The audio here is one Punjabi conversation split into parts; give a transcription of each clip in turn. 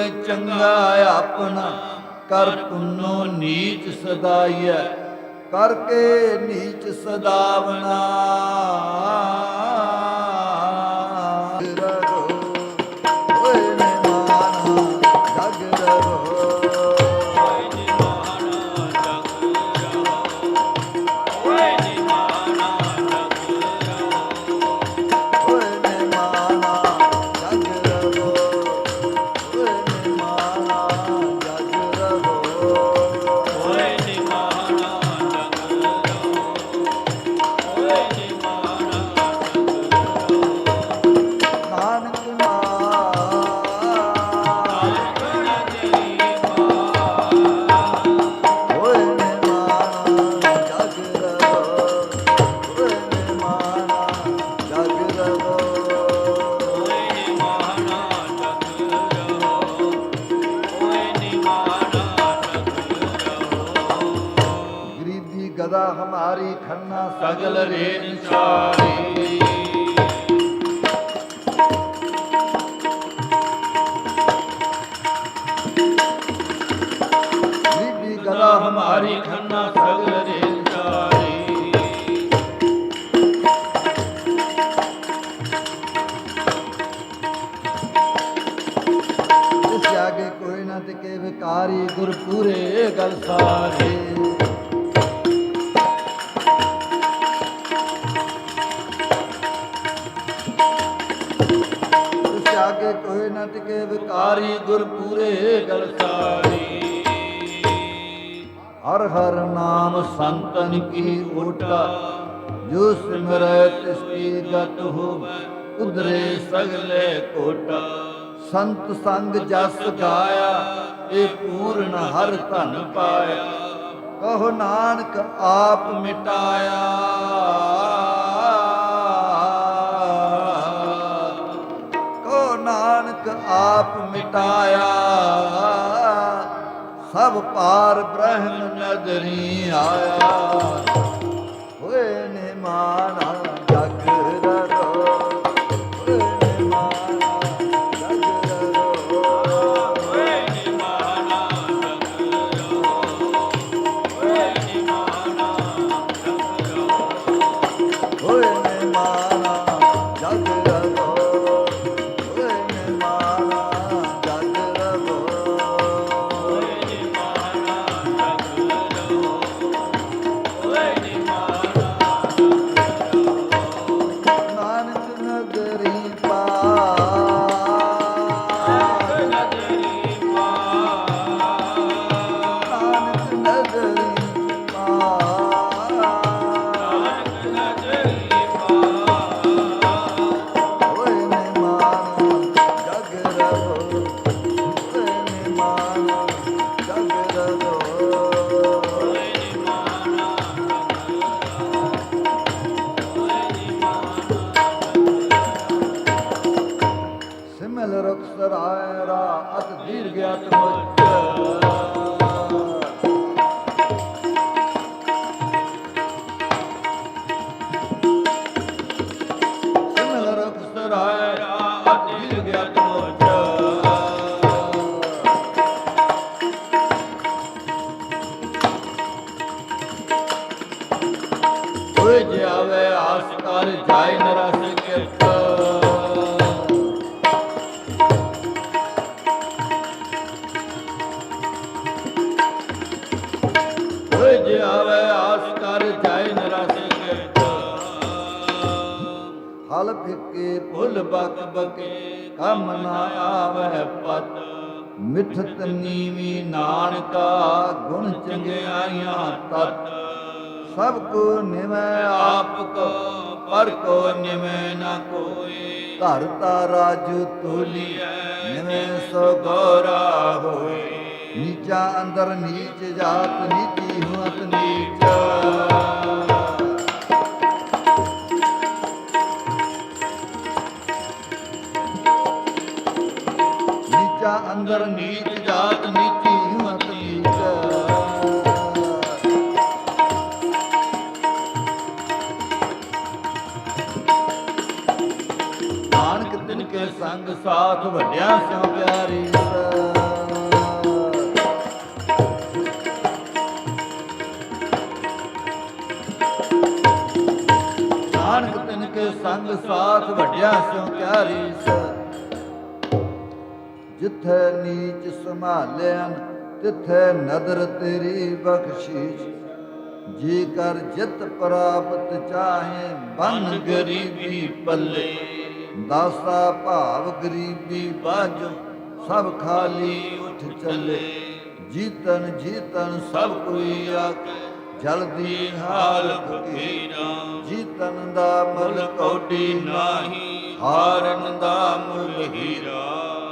ਚੰਗਾ ਆਪਣਾ ਕਰ ਪੁੰਨੋ ਨੀਚ ਸਦਾਈਐ ਕਰਕੇ ਨੀਚ ਸਦਾਵਣਾ। ਇਸ ਕੋਈ ਨਾ ਟਿਕੇ ਵਿਕਾਰੀ ਗੁਰ ਪੂਰੇ ਗਲ ਸਾਰੇ ਇਸ ਕੋਈ ਨਾ ਟਿਕੇ ਵਿਕਾਰੀ ਗੁਰ ਪੂਰੇ ਗਲ ਸਾਰੀ ਹਰ ਹਰ ਨਾਮ ਸੰਤਨ ਕੀ ਓਟਾ ਜੋ ਸਿਮਰੈ ਤਿਸ ਕੀ ਗਤ ਹੋਵੇ, ਉਧਰੇ ਸਗਲੇ ਕੋਟਾ। ਸੰਤ ਸੰਗ ਜਸ ਗਾਇਆ, ਇਹ ਪੂਰਨ ਹਰ ਧਨ ਪਾਇਆ। ਕਹੋ ਨਾਨਕ, ਆਪ ਮਿਟਾਇਆ। ਕੋ ਨਾਨਕ, ਆਪ ਮਿਟਾਇਆ। ਸਭ ਪਾਰ ਬ੍ਰਹਮ ਨਦਰੀ ਆਇਆ। ਹੋਏ ਨੇ ਮਿਠਤ ਨੀਵੀ ਨਾਨਕਾ, ਗੁਣ ਚੰਗਿਆਈਆਂ ਤਤ। ਸਭ ਕੋ ਨਿਮੈ ਆਪ ਕੋ, ਪਰ ਕੋ ਨਿਮੈ ਨਾ ਕੋਏ ਧਰ ਤਾ ਰਾਜੂ ਤੋਲੀਐ, ਨਿਮੈ ਸੋ ਗੋਰਾ ਹੋਏ। ਨੀਚਾ ਅੰਦਰ ਨੀਚ ਜਾਤ ਨੀਤੀ ਹੁਤ ਨੀਚ ਨੀਚਾ। ਨਾਥ ਵੱਡਿਆ ਸਿਉ ਪਿਆਰੀ ਪਿਆਰੀ ਜਿੱਥੇ ਨੀਚ ਸੰਭਾਲਿਆ ਨਦਰ ਤੇਰੀ ਬਖਸ਼ੀ ਜੀ ਕਰ ਜਿਤ ਪ੍ਰਾਪਤ ਚਾਹੇ, ਬਨ ਗਰੀਬੀ ਪੱਲੇ। ਦਾਸਾ ਭਾਵ ਗਰੀਬੀ ਬਾਝੋ, ਸਭ ਖਾਲੀ ਉੱਠ ਚੱਲੇ। ਜੀਤਨ ਜੀਤਨ ਸਭ ਕੋਈ ਆਕੇ, ਜਲਦੀ ਹਾਲ ਫਕੀਰਾ ਜੀਤਨ ਦਾ ਮੁੱਲ ਕੌਡੀ ਨਾਹੀ, ਹਾਰਨ ਦਾ ਮੁੱਲ ਹੀਰਾ।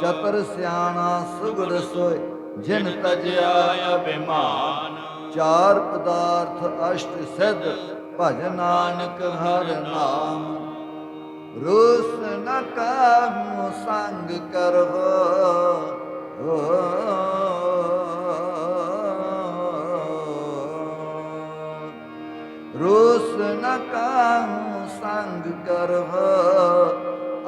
ਚਤਰ ਸਿਆਣਾ ਸੁਗੜ ਸੋਏ, ਜਿਨ ਤਜਿਆ ਅਭਿਮਾਨ। ਚਾਰ ਪਦਾਰਥ ਅਸ਼ਟ ਸਿੱਧ, ਭਜ ਨਾਨਕ ਹਰ ਨਾਮ। ਰੋਸ ਨ ਕਾਹੂ ਸੰਗ ਕਰਵੋ? ਰੋਸ ਨ ਕਾਹੂ ਸੰਗ ਕਰਵੋ?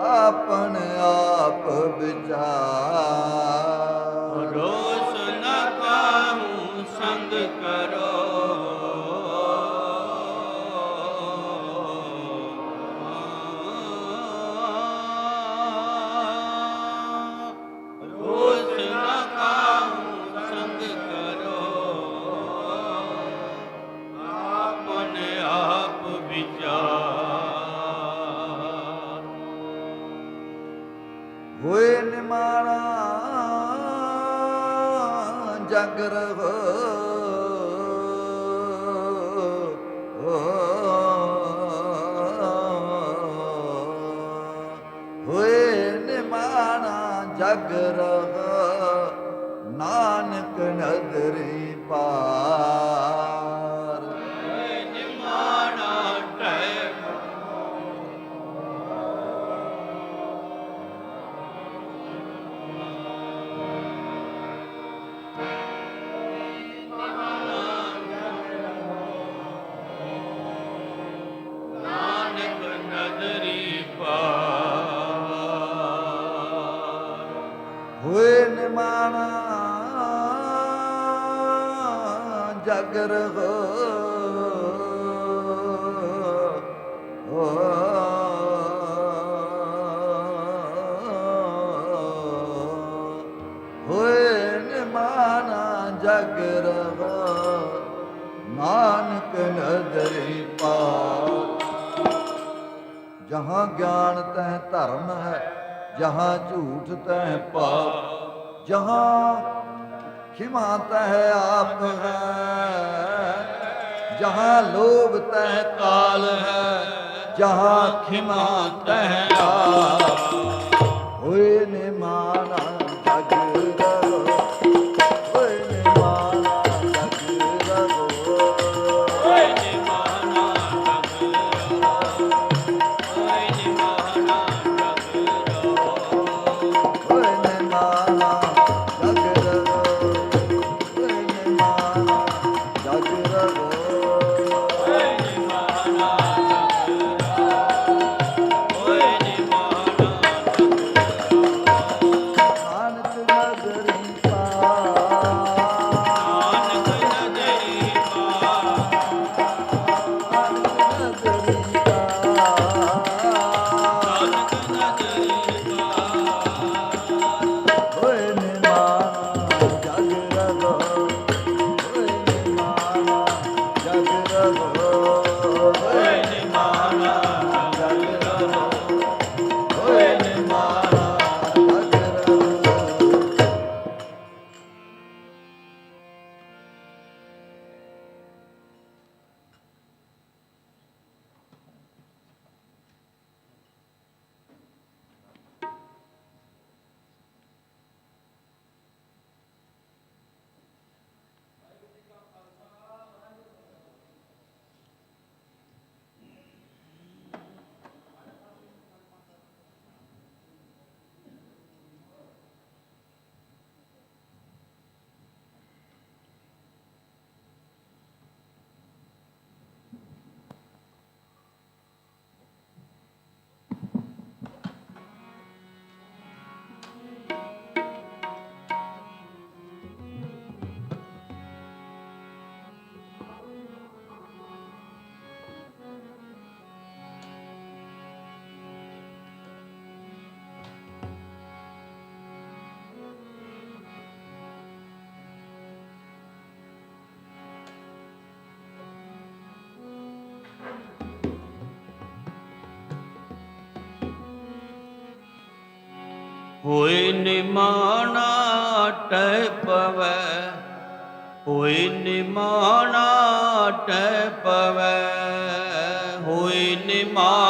ਆਪਨ ਆਪ ਵਿਚਾਰ। ਜਗ ਰਹੋ ਜਗ ਰਹੋ ਹੋਏ ਨਿਮਾਣਾ ਜਗ ਰਹੋ ਨਾਨਕ ਨਦਰੀ ਪਾ ਜਹਾਂ ਗਿਆਨ ਤੈ ਧਰਮ ਹੈ, ਜਹਾਂ ਝੂਠ ਤੈ ਪਾਪ। ਜਹਾਂ ਖਿਮਾ ਤੈ ਆਪ ਹੈ। ਜਹਾਂ ਲੋਭ ਤੈ ਕਾਲ ਹੈ, ਜਹਾਂ ਖਿਮਾ ਤੈ ਆਪ। ਹੋਏ ਨੇ ਹੋਏ ਨਿਮਾਣਾ ਟੈ ਪਵੈ ਹੋਏ ਨਿਮਾਣਾ ਟੈ ਪਵੈ ਹੋਏ ਨਿਮਾਣਾ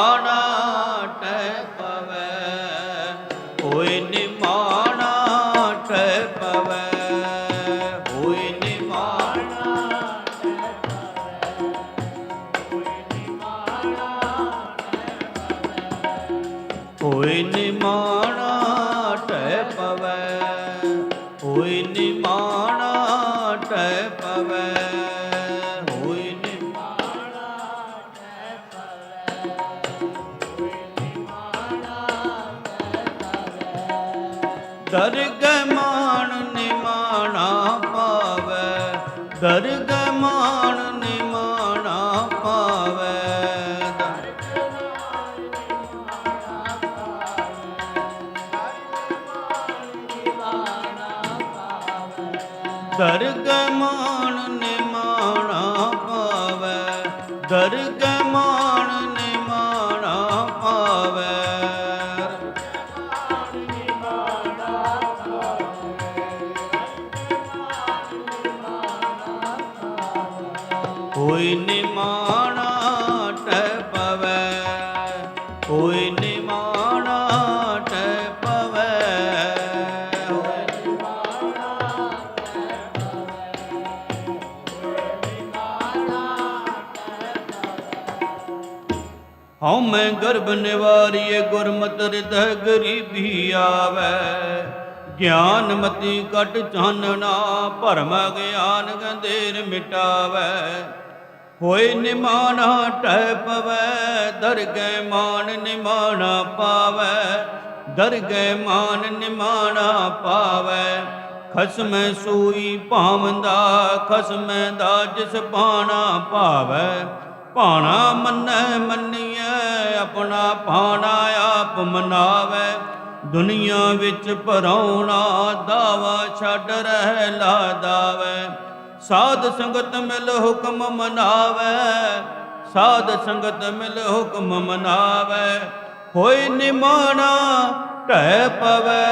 ਪਾਵੈ ਹਉ ਮੈਂ ਗਰਭ ਨਿਵਾਰੀਏ, ਗੁਰਮਤਿ ਹਿਰਦੈ ਗਰੀਬੀ ਆਵੈ। ਗਿਆਨ ਮਤੀ ਕਟ ਚਾਨਣਾ ਭਰਮ ਗਿਆਨ ਗੰਧੇਰ ਮਿਟਾਵੈ। ਹੋਏ ਨਿਮਾਣਾ ਟਹਿ ਪਵੈ, ਦਰਗਹਿ ਮਾਨ ਨਿਮਾਣਾ ਪਾਵੈ। ਦਰਗਹਿ ਮਾਨ ਨਿਮਾਣਾ ਪਾਵੈ। ਖਸਮੈ ਸੂਈ ਭਾਵੰਦਾ, ਖਸਮ ਦਾ ਜਿਸ ਪਾਣਾ ਭਾਵੈ ਭਾਣਾ ਮੰਨੈ ਮੰਨੀ ਆਪਣਾ ਭਾਣਾ ਆਪ ਮਨਾਵੈ। ਦੁਨੀਆ ਵਿੱਚ ਭਰਾਉਣਾ ਦਾਵਾ ਛੱਡ ਰਹਿ ਲਾ ਦਾਵੇ। ਸਾਧ ਸੰਗਤ ਮਿਲ ਹੁਕਮ ਮਨਾਵੈ। ਸਾਧ ਸੰਗਤ ਮਿਲ ਹੁਕਮ ਮਨਾਵੈ। ਹੋਈ ਨਿਮਾਣਾ ਢਹਿ ਪਵੈ।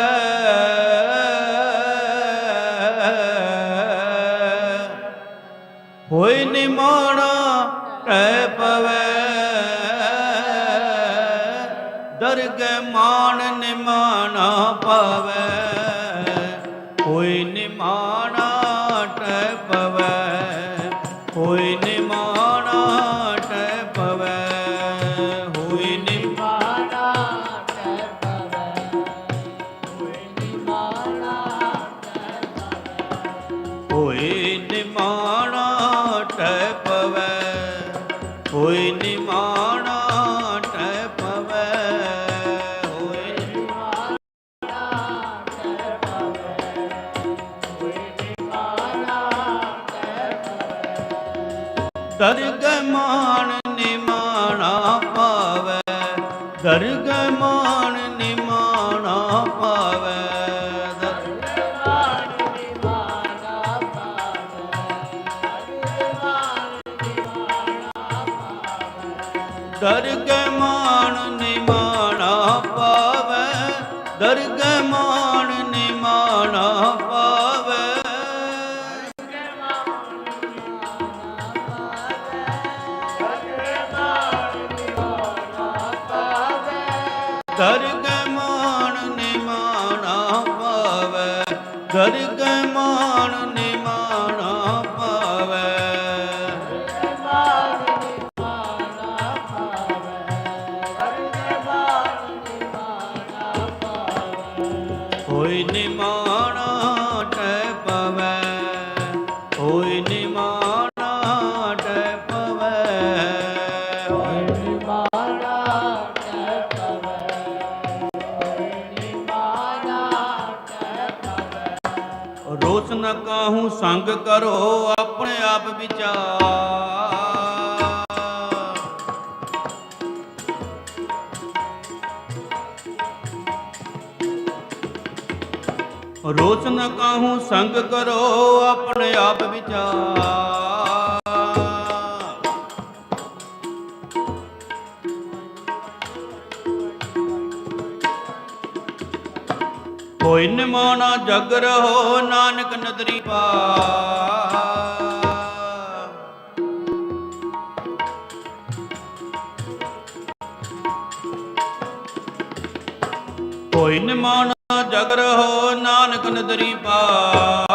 ਹੋਈ ਨਿਮਾਣਾ ਟੈ ਪਵੈ। ਦਰਗਹਿ ਮਾਣ ਨਿਮਾਣਾ ਪਾਵੈ ਹੋਈ ਨਿਮਾਣਾ ਟੈ ਪਵੈ ਹੋਈ ਨਿਮਾਣਾ ਟੈ ਪਵੈ ਹੋਈ ਨਿਮਾਣਾ ਹੋਏ ਨਿਮਾਣਾ ਟੈ ਦਰਗਹਿ ਦਰਗਹਿ ਮਾਣ ਨਿਮਾਣਾ ਪਾਵੈ। ਦਰਗਹਿ ਸੰਗ ਆਪਣੇ ਆਪ ਵਿਚਾਰ। ਰੋਸ ਨ ਕਾਹੂ ਸੰਗ ਕਰੋ, ਆਪਣੇ ਆਪ ਵਿਚਾਰ। ਕੋਈ ਨਿਮਾਣਾ ਜਗ ਰਹੋ, ਨਾਨਕ ਨਦਰੀ ਪਾ ਕੋਈ ਨਿਮਾਣਾ ਜਗ ਰਹੋ ਨਾਨਕ ਨਦਰੀ ਪਾਰ।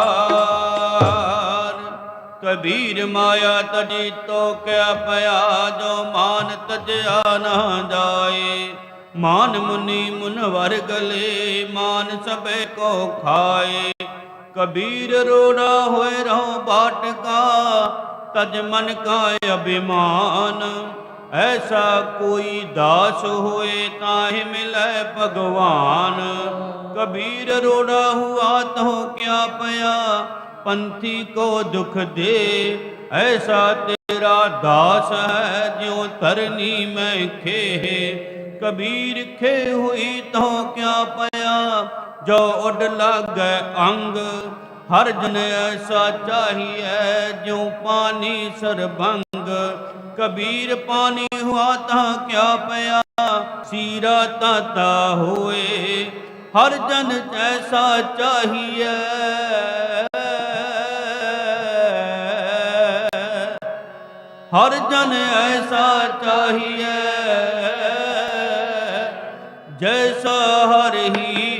ਕਬੀਰ ਮਾਇਆ ਤਜੀ ਤੋ ਕਿਆ ਪਿਆ ਜੋ ਮਾਨ ਤਜਿਆ ਨਾ ਜਾਏ। ਮਾਨ ਮੁਨੀ ਮੁਨਵਰ ਗਲੇ ਮਾਨ ਸਭੇ ਕੋ ਖਾਏ। ਕਬੀਰ ਰੋੜਾ ਹੋਏ ਰਹੋ ਬਾਟਕਾ, ਤਜ ਮਨ ਕਾ ਅਭਿਮਾਨ। ਐਸਾ ਕੋਈ ਦਾਸ ਹੋਏ ਤਾਹਿ ਮਿਲੈ ਭਗਵਾਨ। ਕਬੀਰ ਰੋੜਾ ਹੁਆ ਤੋ ਕਿਆ ਪਿਆ, ਪੰਥੀ ਕੋ ਦੁਖ ਦੇ। ਐਸਾ ਤੇਰਾ ਦਾਸ ਹੈ ਜਿਉ ਤਰਨੀ ਮੈਂ ਖੇਹ। ਕਬੀਰ ਖੇ ਹੋਈ ਤੋ ਕਿਆ ਪਿਆ, ਜੋ ਉਡ ਲਾਗੈ ਅੰਗ। ਹਰ ਜਨ ਐਸਾ ਚਾਹੀਏ ਜਿਉ ਪਾਣੀ ਸਰਬੰਗ। ਕਬੀਰ ਪਾਣੀ ਹੁਆ ਤਾਂ ਕਿਆ ਪਿਆ, ਸੀਰਾ ਤਾਤਾ ਹੋਏ। ਹਰ ਜਨ ਐਸਾ ਚਾਹੀਐ। ਹਰ ਜਨ ਐਸਾ ਚਾਹੀਏ ਜੈਸਾ ਹਰ ਹੀ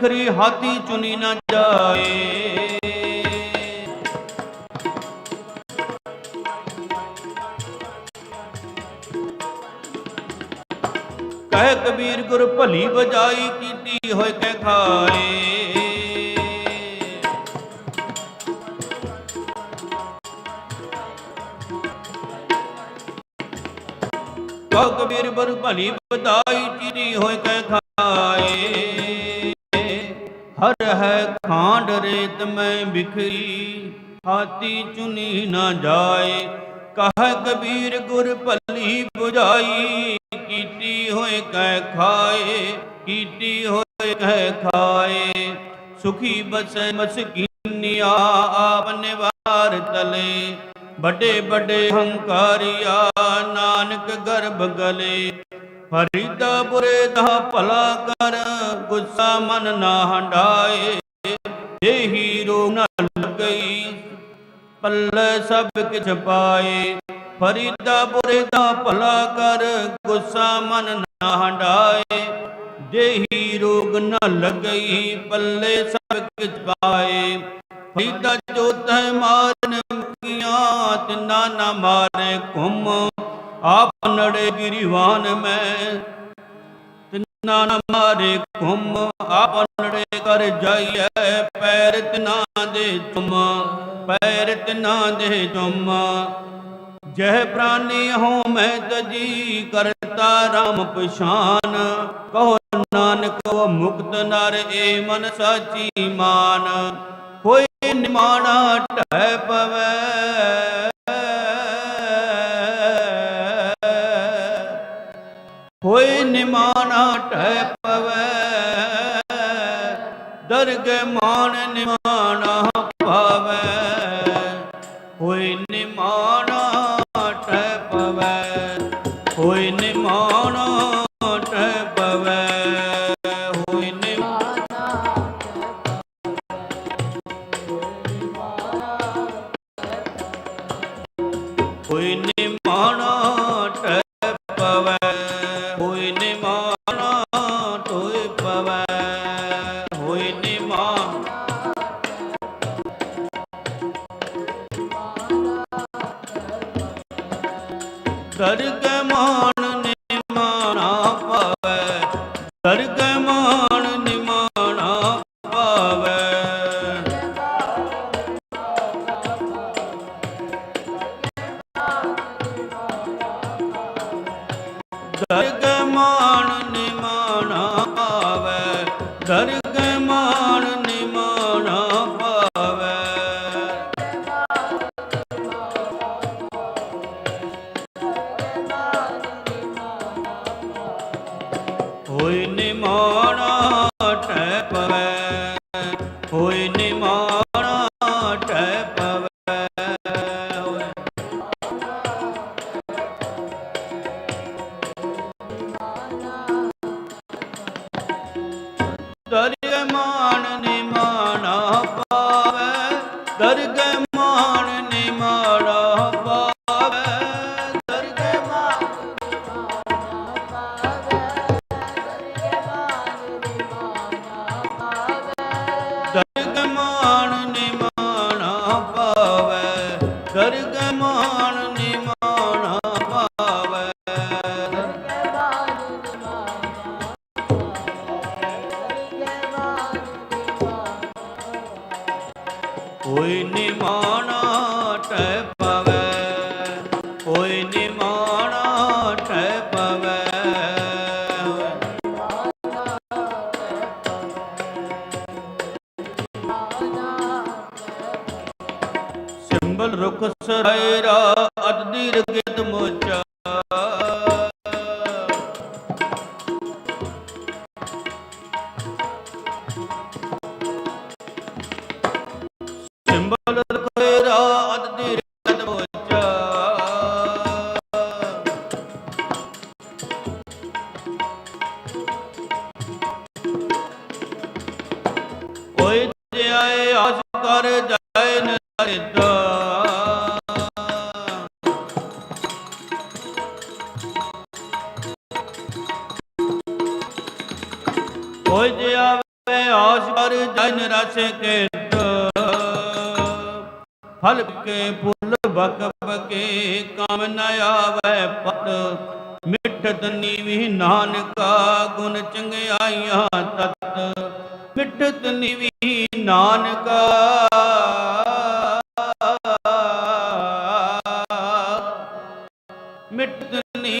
ਮੈਂ ਬਿਖਰੀ ਹਾਥੀ ਚੁਨੀ ਨਾ ਜਾਏ। ਕਹਿ ਕਬੀਰ, ਗੁਰ ਭਲੀ ਬਜਾਈ ਕੀਤੀ ਹੋਏ ਕੈ ਖਾਏ। ਕਹ ਕਬੀਰ, ਗੁਰ ਭਲੀ ਬਜਾਈ ਹੈ ਖਾਂਡ ਰੇਤ ਮੈਂ ਬਿਖਰੀ, ਹਾਥੀ ਚੁਨੀ ਨਾ ਜਾਏ। ਕਹ ਕਬੀਰ, ਗੁਰ ਭਲੀ 부ਜਾਈ ਕੀਤੀ ਹੋਏ ਕਹਿ ਖਾਏ, ਕੀਤੀ ਹੋਏ ਕਹਿ ਖਾਏ। ਸੁਖੀ ਬਸੈ ਮਸਕੀਨਿਆ, ਆਪ ਨਿਵਾਰ ਤਲੇ। ਵੱਡੇ ਵੱਡੇ ਹੰਕਾਰਿਆ, ਨਾਨਕ ਗਰਭ ਗਲੇ। ਫਰੀਦਾ ਬੁਰੇ ਦਾ ਭਲਾ ਕਰ, ਗੁੱਸਾ ਮਨ ਨਾ ਹੰਡਾਏ ਦੇਹੀ ਰੋਗ ਨ ਲੱਗਈ ਪੱਲੇ ਸਭ ਕਿਛ ਪਾਏ। ਫਰੀਦਾ ਬੁਰੇ ਦਾ ਭਲਾ ਕਰ, ਗੁੱਸਾ ਮਨ ਨਾ ਹੰਡਾਏ ਦੇਹੀ ਰੋਗ ਨ ਲੱਗਈ ਪੱਲੇ ਸਭ ਕਿਛ ਪਾਏ। ਫਰੀਦਾ ਜੋ ਤੈ ਮਾਰਨ ਮੁਕੀਆਂ, ਤਿਨਾ ਨਾ ਮਾਰੇ ਘੁੰਮ। ਆਪ ਨੜੇ ਗਿਰੀਵਾਨ ਮੈਂ। ਤਿਨਾ ਨਾ ਮਾਰੇ ਘੁੰਮ, ਆਪ ਨੜੇ ਕਰ ਜਾਈਐ ਪੈਰ ਤਿਨਾ ਦੇ ਤੁਮ ਪੈਰ ਤਿਨਾ ਦੇ ਤੁਮ ਜਹ ਪ੍ਰਾਨੀ ਹੋ ਮੈਂ ਤਜੀ ਕਰਤਾ ਰਾਮ ਪਛਾਨ। ਕਹੋ ਨਾਨਕ ਉਹ ਮੁਕਤ ਨਰ, ਏ ਮਨ ਸਾਚੀ ਮਾਨ। ਹੋਏ ਨਿਮਾਣਾ ਢਹਿ ਪਵੈ। ਹੋਏ ਨਿਮਾਣਾ ਪਵੈ। ਦਰਗ ਮਾਨ ਨਿਮਾਨ ਪਾਵੈ ਹੋਏ ਨਿਮਾਣਾ ਢਹਿ ਪਵੈ। ਹੋਏ ਨਿਮਾਣਾ ਢਹਿ ਪਵੈ। ਹੋਏ ਨਿਮਾਣਾ ਹੋਇ ਨਿਮਾਣਾ ਟੈ ਪਵੈ। ਆਸ ਕਰ ਜਾਏ ਨਰਿਦਾ ਓਏ ਜਿਆਵੇ ਆਸ ਕਰ ਜਾਏ ਨਰਸ ਕੇ ਫਲ ਕੇ ਫੁੱਲ ਬਕ ਬਕੇ ਕਾਮ ਨ ਆਵੇ ਪਤ। ਮਿੱਠਤ ਨੀਵੀ ਨਾਨਕਾ ਗੁਣ ਚੰਗਿਆਈਆਂ ਤਤ ਮਿੱਠਤ ਨੀਵੀ ਨਾਨਕਾ।